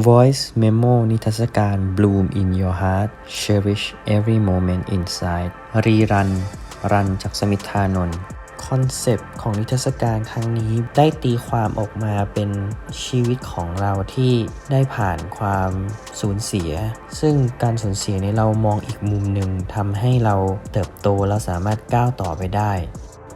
Voice Memo นิทรรศการ Bloom in Your Heart Cherish Every Moment Inside รีรัน รันจากสมิทธานนท์คอนเซปต์ของนิทรรศการครั้งนี้ได้ตีความออกมาเป็นชีวิตของเราที่ได้ผ่านความสูญเสีย ซึ่งการสูญเสียนี้เรามองอีกมุมหนึ่งทำให้เราเติบโตและสามารถก้าวต่อไปได้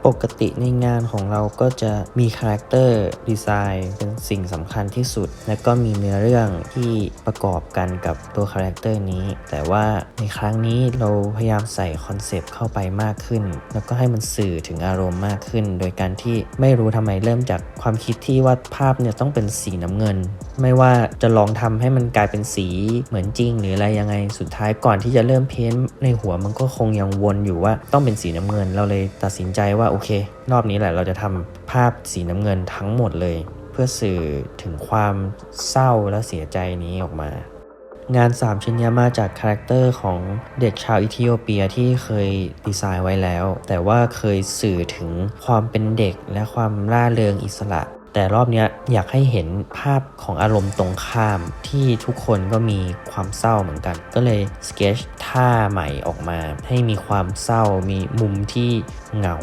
ปกติในงานของเราก็จะมีคาแรคเตอร์ดีไซน์เป็นสิ่งสำคัญที่สุด และก็มีเนื้อเรื่องที่ประกอบกันกับตัวคาแรคเตอร์นี้ แต่ว่าในครั้งนี้เราพยายามใส่คอนเซปต์เข้าไปมากขึ้น แล้วก็ให้มันสื่อถึงอารมณ์มากขึ้น โดยการที่ไม่รู้ทำไมเริ่มจากความคิดที่ว่าภาพเนี่ยต้องเป็นสีน้ำเงิน ไม่ว่าจะลองทำให้มันกลายเป็นสีเหมือนจริง หรืออะไรยังไงสุดท้ายก่อนที่จะเริ่มเพ้นท์ในหัวมันก็คงยังวนอยู่ว่าต้องเป็นสีน้ำเงิน เราเลยตัดสินใจว่าโอเค รอบนี้แหละเราจะทำภาพสีน้ำเงินทั้งหมดเลย เพื่อสื่อถึงความเศร้าและเสียใจนี้ออกมางาน 3 ชิ้นนี้มาจากคาแรคเตอร์ของเด็กชาวอิธิโอเปียที่เคยดีไซน์ไว้แล้ว แต่ว่าเคยสื่อถึงความเป็นเด็กและความร่าเริงอิสระ แต่รอบนี้อยากให้เห็นภาพของอารมณ์ตรงข้ามที่ทุกคนก็มีความเศร้าเหมือนกัน ก็เลยสเกจท่าใหม่ออกมา ให้มีความเศร้ามีมุมที่เหงา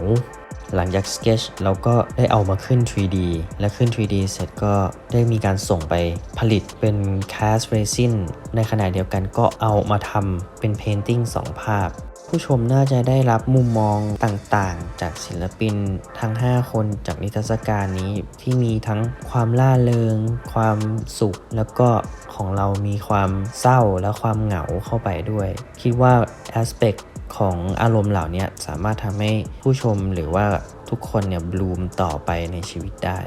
หลังจาก Sketch เราก็ได้เอามาขึ้น 3D และขึ้น 3D เสร็จก็ได้มีการส่งไปผลิตเป็น Cast Resin ในขณะเดียวกันก็เอามาทำเป็น Painting 2 ภาพ ผู้ชมน่าจะได้รับมุมมองต่างๆ จากศิลปินทั้ง 5 คนจากนิทรรศการนี้ที่มีทั้งความล่าเริง ความสุข แล้วก็ของเรามีความเศร้าและความเหงาเข้าไปด้วย คิดว่า aspect ของอารมณ์เหล่านี้สามารถทำให้ผู้ชมหรือว่าทุกคนเนี่ยบลูมต่อไปในชีวิตได้